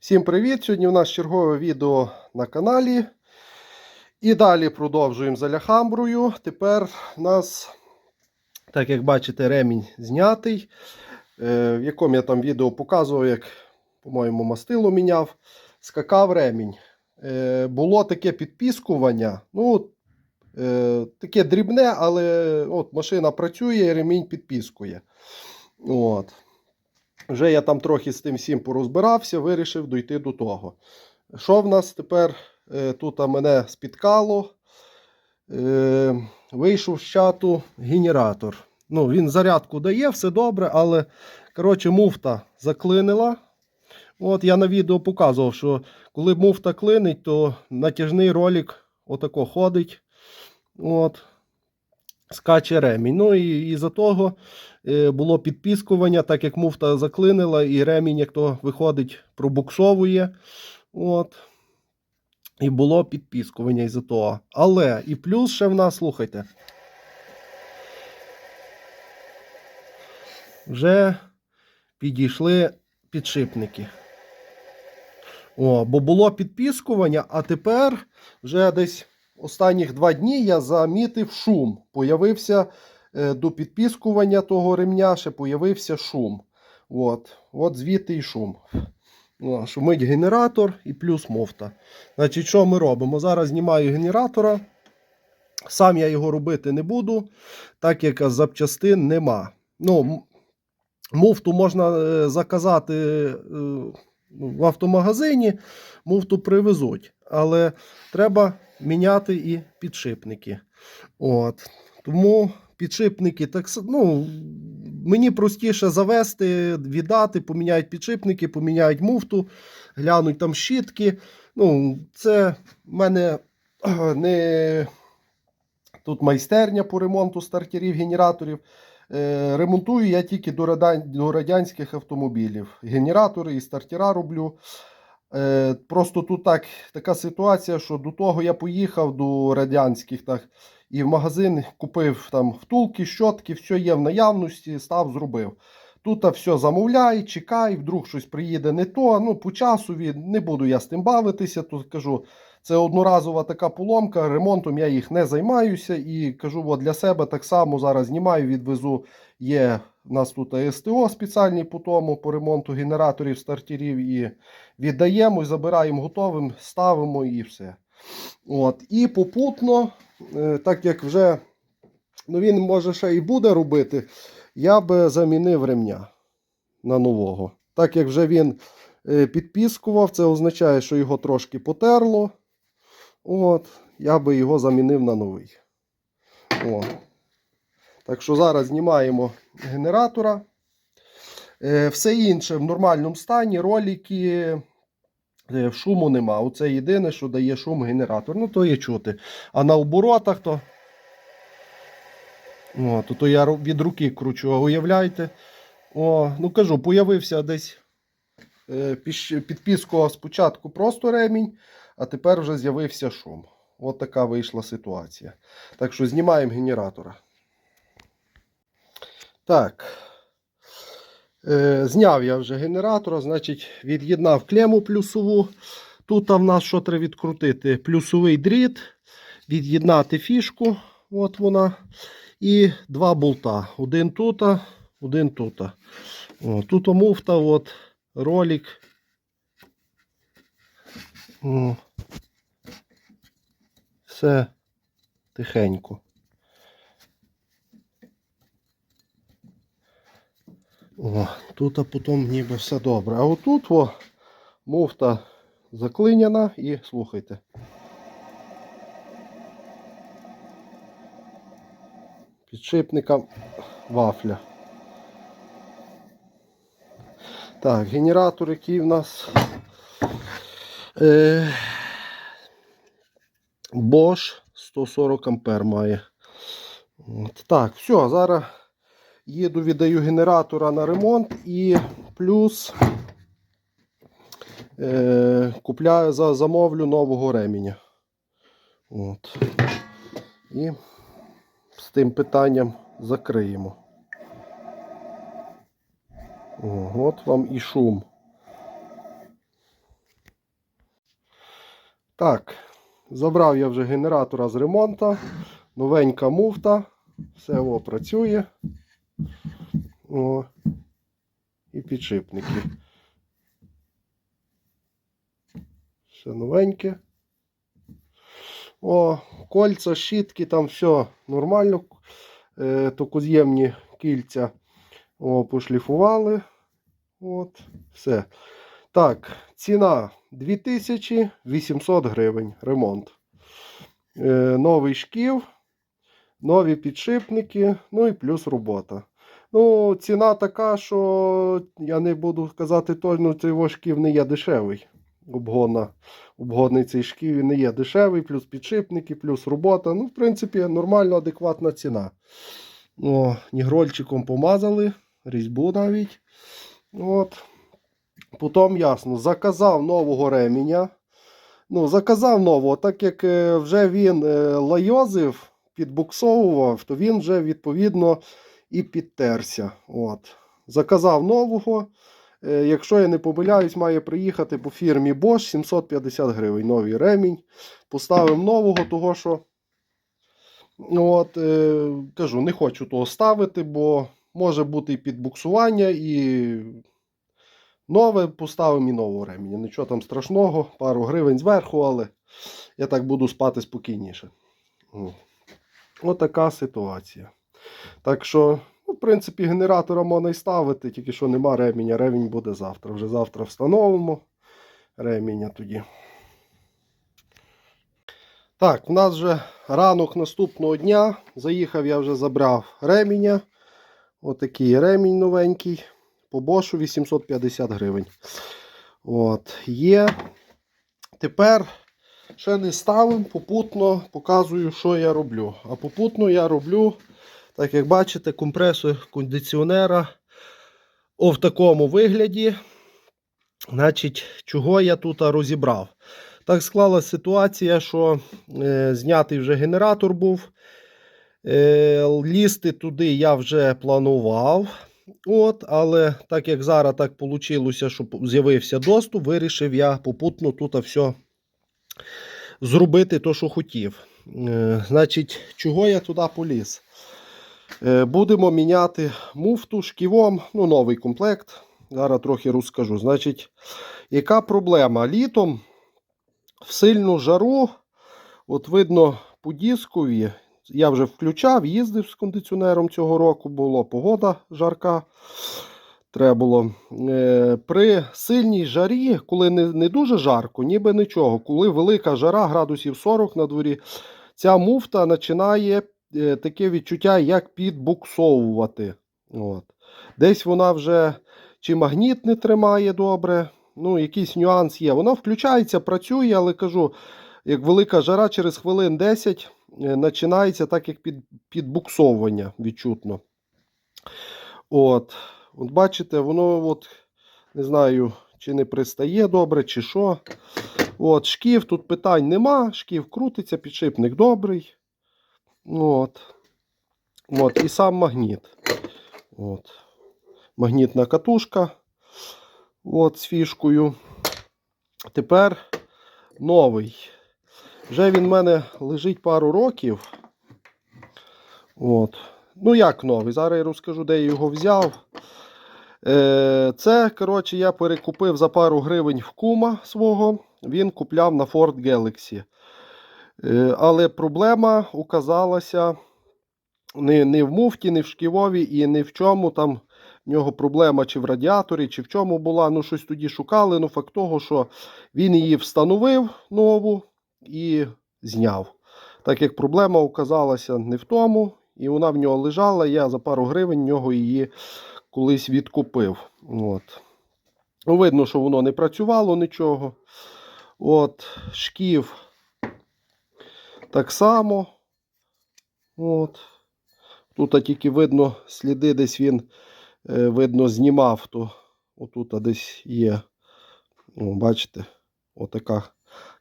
Всім привіт! Сьогодні у нас чергове відео на каналі. І далі продовжуємо з аляхамброю. Тепер у нас, так як бачите, ремінь знятий, е, в якому я там відео показував, як, по-моєму, мастило міняв. Скакав ремінь. Е, Було таке підпіскування. Ну, е, таке дрібне, але от машина працює, ремінь підпіскує. От. Вже я там трохи з тим всім порозбирався, вирішив дойти до того. Що в нас тепер е, тут мене спіткало? Е, вийшов з чату генератор. Ну, Він зарядку дає, все добре, але коротше, муфта заклинила. От Я на відео показував, що коли муфта клинить, то натяжний ролик отако ходить. От скаче ремінь. Ну і із-за того е, було підпіскування, так як муфта заклинила, і ремінь, як то виходить, пробуксовує. От. І було підпіскування із-за того. Але і плюс ще в нас, слухайте. Вже підійшли підшипники. О, бо було підпіскування, а тепер вже десь останніх два дні я замітив шум. Появився е, до підпіскування того ремня, ще появився шум. От, От звідти і шум. Шумить генератор і плюс муфта. Значить, що ми робимо? Зараз знімаю генератора. Сам я його робити не буду, так як запчастин нема. Ну, Муфту можна е, заказати е, в автомагазині, муфту привезуть. Але треба міняти і підшипники. От. Тому підшипники так ну, мені простіше завести, віддати, поміняють підшипники, поміняють муфту, глянуть там щітки. Ну, це в мене е, не тут майстерня по ремонту стартерів, генераторів. Е, Ремонтую я тільки до, радянських автомобілів. Генератори і стартера роблю. Е, Просто тут так, така ситуація, що до того я поїхав до радянських так, і в магазин купив там втулки, щотки, все є в наявності, став, зробив. Тут все замовляй, чекай, вдруг щось приїде не то. Ну, по часові не буду я з тим бавитися. Тут кажу, це одноразова така поломка, ремонтом я їх не займаюся і кажу, от для себе так само зараз знімаю, відвезу. Є у нас тут СТО спеціальні по тому, по ремонту генераторів, стартерів і віддаємо, і забираємо готовим, ставимо і все. От. І попутно, так як вже ну він може ще і буде робити, я би замінив ремня на нового. Так як вже він е, підпіскував, це означає, що його трошки потерло. От, я би його замінив на новий. О. Так що зараз знімаємо генератора. Е, Все інше в нормальному стані, ролики, е, шуму нема. Оце єдине, що дає шум генератор. Ну, то є чути. А на оборотах то. О, то, то я від руки кручу, а уявляєте? О, ну кажу, появився десь е, підпіскував спочатку просто ремінь, а тепер вже з'явився шум. От така вийшла ситуація. Так що знімаємо генератора. Так. Е, зняв я вже генератора, значить, від'єднав клему плюсову. Тут в нас що треба відкрутити? Плюсовий дріт, від'єднати фішку. От вона. І два болта. Один тут, один тут. Тут муфта, от, ролик. О. Все тихенько. О, тут а потім ніби все добре. А отут о, муфта заклиняна і слухайте. Підшипника вафля. Так, генератор, який в нас е, Bosch 140 ампер має. От, так, все, зараз їду, віддаю генератора на ремонт і плюс е, купляю, за, замовлю нового ременя. От. І з тим питанням закриємо. От вам і шум. Так, забрав я вже генератора з ремонту. Новенька муфта. Все о, працює. О. І підшипники. Все новеньке. О, кольца, щітки, там все нормально. Е, токоз'ємні кільця о, пошліфували. От, все. Так, ціна 2800 гривень. Ремонт. Е, новий шків, нові підшипники, ну і плюс робота. Ну, ціна така, що я не буду казати точно, цей ваш шків не є дешевий. Обгона, обгонний цей шків не є дешевий, плюс підшипники, плюс робота. Ну, в принципі, нормально адекватна ціна. О, нігрольчиком помазали, різьбу навіть. От. Потім ясно, заказав нового реміння. Ну, заказав нового, так як е, вже він е, лайозив, підбуксовував, то він вже відповідно і підтерся. От. Заказав нового. Е, Якщо я не помиляюсь, має приїхати по фірмі Bosch 750 гривень. Новий ремінь. Поставив нового, того що от, е, кажу, не хочу того ставити, бо може бути і підбуксування, і нове поставимо і нового ременя. Нічого там страшного, пару гривень зверху, але я так буду спати спокійніше. Отака ситуація. Так що, ну, в принципі, генератора можна і ставити, тільки що нема реміння. Ремінь буде завтра. Вже завтра встановимо реміння тоді. Так, у нас вже ранок наступного дня. Заїхав, я вже забрав реміння. Отакий ремінь новенький. По бошу 850 гривень. От, є. Тепер ще не ставимо, попутно показую, що я роблю. А попутно я роблю, так як бачите, компресор кондиціонера о, в такому вигляді. Значить, чого я тут розібрав? Так склалася ситуація, що е, знятий вже генератор був. Е, лізти туди я вже планував. От, Але так як зараз так вийшло, що з'явився доступ, вирішив я попутно тут все зробити то, що хотів. Е, значить, чого я туди поліз? Е, будемо міняти муфту шківом, ну, новий комплект. Зараз трохи розкажу. Значить, яка проблема? Літом в сильну жару, от видно по дискові, я вже включав, їздив з кондиціонером цього року, було погода жарка. Треба було. Е, при сильній жарі, коли не, не дуже жарко, ніби нічого. Коли велика жара, градусів 40 на дворі, ця муфта починає таке відчуття, як підбуксовувати. От. Десь вона вже чи магніт не тримає добре, ну, якийсь нюанс є. Вона включається, працює, але кажу, як велика жара, через хвилин 10 е, починається так, як під, підбуксовування відчутно. От. От бачите, воно от, не знаю, чи не пристає добре, чи що. От, Шків тут питань нема, шків крутиться, підшипник добрий. От. От, І сам магніт. От. Магнітна катушка. От, з фішкою. Тепер новий. Вже він в мене лежить пару років. От. Ну, як новий? Зараз я розкажу, де я його взяв. Е, Це, коротше, я перекупив за пару гривень в кума свого. Він купляв на Ford Galaxy. Е, Але проблема оказалася не, не в муфті, не в шківові і не в чому там. В нього проблема чи в радіаторі, чи в чому була. Ну, щось тоді шукали. Ну, факт того, що він її встановив нову і зняв. Так як проблема оказалася не в тому, і вона в нього лежала, я за пару гривень нього її колись відкупив. От. Ну, Видно, що воно не працювало нічого. От, Шків так само. От. Тут тільки видно сліди, десь він е, видно знімав, то отут десь є. О, бачите, отака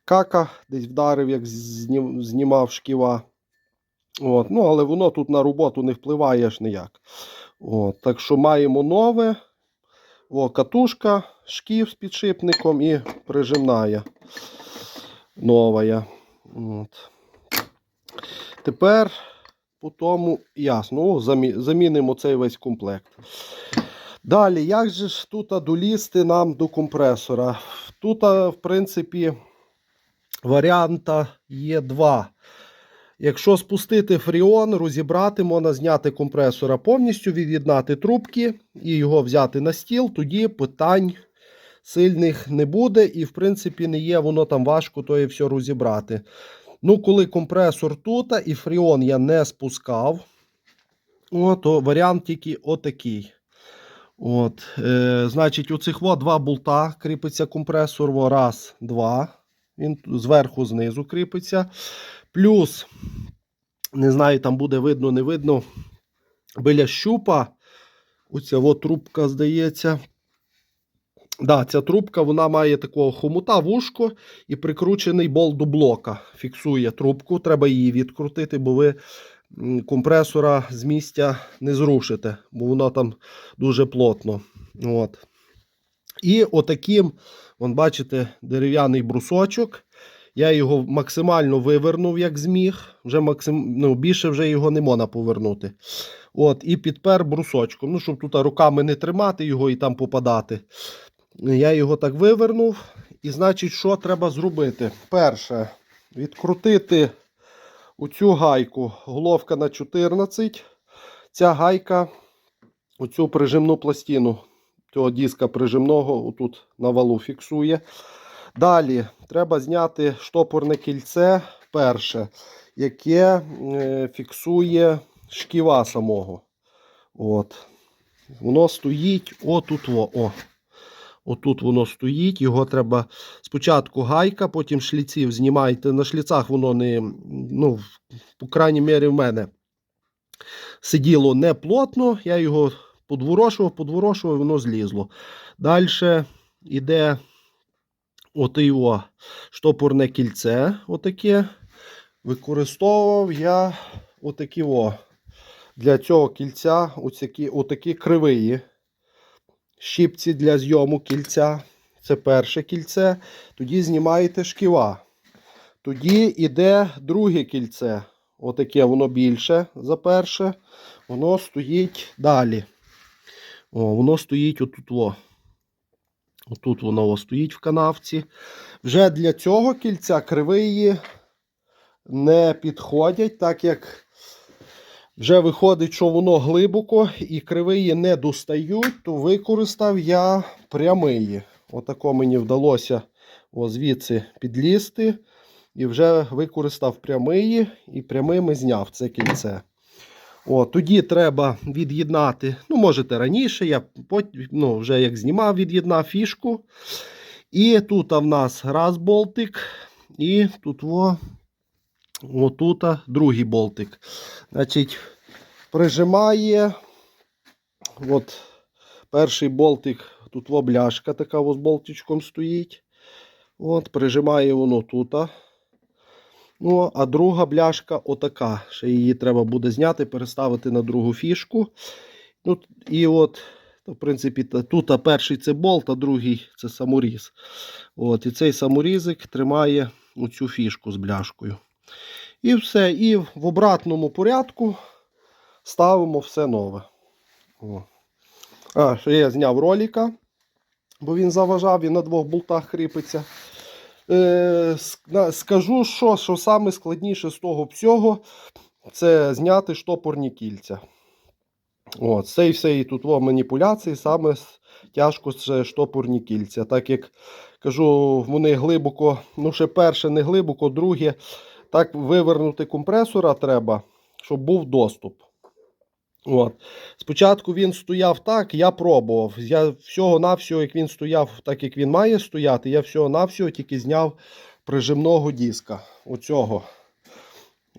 кака, десь вдарив, як знімав шківа. От, ну, але воно тут на роботу не впливає аж ніяк. От, так що маємо нове. О, катушка, шків з підшипником і прижимная. Нова. От. Тепер по тому ясно. О, замі- замінимо цей весь комплект. Далі, як же ж тут долізти нам до компресора? Тут, в принципі, варіанта є два. Якщо спустити фріон, розібрати, можна зняти компресора повністю, від'єднати трубки і його взяти на стіл, тоді питань сильних не буде, і, в принципі, не є воно там важко то і все розібрати. Ну, коли компресор тут, і фріон я не спускав, о, то варіант тільки отакий. От, е, значить, у цих во два болта кріпиться компресор. Во, раз, два. Він зверху, знизу кріпиться. Плюс, не знаю, там буде видно, не видно. Біля щупа. Оця от трубка, здається. Да, ця трубка вона має такого хомута вушко і прикручений болт до блока. Фіксує трубку. Треба її відкрутити, бо ви компресора з місця не зрушите, бо воно там дуже плотно. От. І отаким, вон, бачите, дерев'яний брусочок. Я його максимально вивернув, як зміг. Вже максим... ну, більше вже його не можна повернути. От, і підпер брусочком. Ну, щоб тут руками не тримати його і там попадати. Я його так вивернув. І значить, що треба зробити? Перше, відкрутити оцю гайку. Головка на 14. Ця гайка, оцю прижимну пластину цього диска прижимного отут на валу фіксує. Далі треба зняти штопорне кільце перше, яке е, фіксує шківа самого. От. Воно стоїть отут. О. Отут воно стоїть, його треба спочатку гайка, потім шліців знімаєте. На шліцах воно не, ну, по крайній мірі, в мене сиділо не плотно. Я його подворошував, подворошував, воно злізло. Далі йде от його штопорне кільце. Отаке. Використовував я отакі о. Для цього кільця отакі, отакі кривиї. Щіпці для зйому кільця. Це перше кільце. Тоді знімаєте шківа. Тоді йде друге кільце. Отаке воно більше за перше. Воно стоїть далі. О, воно стоїть отут. Во. Отут воно стоїть в канавці. Вже для цього кільця кривиї не підходять, так як вже виходить, що воно глибоко і кривиї не достають, то використав я прямиї. Отако мені вдалося звідси підлізти. І вже використав прямиї і прямими зняв це кільце. О, тоді треба від'єднати. Ну, можете раніше, я ну, вже як знімав, від'єднав фішку. І тут в нас раз болтик, і тут во, отут другий болтик. Значить, прижимає. От перший болтик, тут во бляшка така з болтичком стоїть. От, прижимає воно тут. Ну, а друга бляшка отака. Ще її треба буде зняти, переставити на другу фішку. Ну, І от, в принципі, тут перший це болт, а другий це саморіз. От, і цей саморізик тримає оцю фішку з бляшкою. І все. І в обратному порядку ставимо все нове. О. А, ще я зняв ролика, бо він заважав, він на двох болтах кріпиться. Е, скажу, що, що саме складніше з того всього, це зняти штопорні кільця. От, цей всей тут во, маніпуляції саме тяжко це штопорні кільця. Так як кажу, вони глибоко, ну ще перше не глибоко, друге, так вивернути компресора треба, щоб був доступ. От. Спочатку він стояв так, я пробував. Я всього-навсього, як він стояв, так як він має стояти, я всього-навсього тільки зняв прижимного диска. Оцього.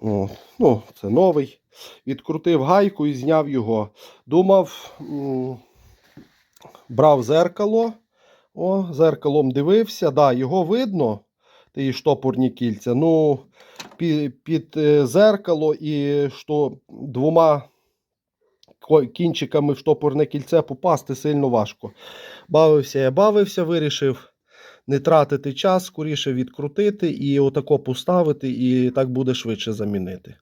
О, ну, це новий. Відкрутив гайку і зняв його. Думав, брав зеркало. О, зеркалом дивився. Да, його видно, ті штопорні кільця. Ну, під, під е, зеркало і що двома кінчиками в штопорне кільце попасти сильно важко. Бавився я, бавився, вирішив не тратити час, скоріше відкрутити і отако поставити, і так буде швидше замінити.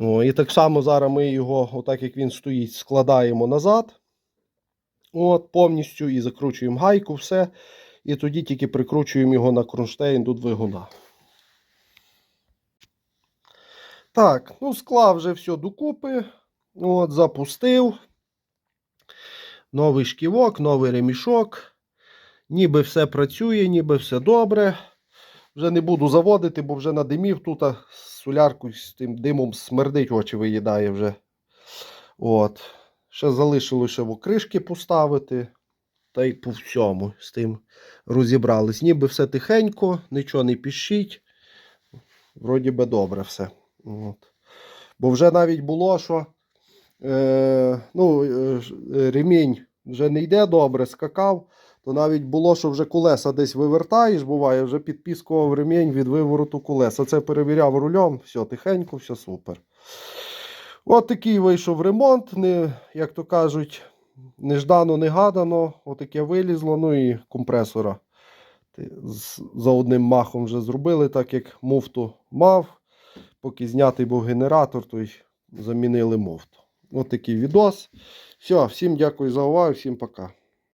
О, і так само зараз ми його, отак як він стоїть, складаємо назад. От, повністю і закручуємо гайку, все. І тоді тільки прикручуємо його на кронштейн до двигуна. Так, ну склав вже все докупи. От, запустив. Новий шківок, новий ремішок. Ніби все працює, ніби все добре. Вже не буду заводити, бо вже надимів тут солярку з тим димом смердить, очі виїдає вже. От. Ще залишилося в кришки поставити. Та й по всьому з тим розібрались. Ніби все тихенько, нічого не піщить. Вроді би добре все. От. Бо вже навіть було, що е, ну, е, е, ремінь вже не йде добре, скакав, то навіть було, що вже колеса десь вивертаєш, буває, вже підпіскував ремінь від вивороту колеса. Це перевіряв рулем, все тихенько, все супер. От такий вийшов ремонт, не, як то кажуть, неждано, негадано, отаке вилізло, ну і компресора. За одним махом вже зробили, так як муфту мав. Поки знятий був генератор, то й замінили мофт. От такий відос. Все, всім дякую за увагу, всім пока.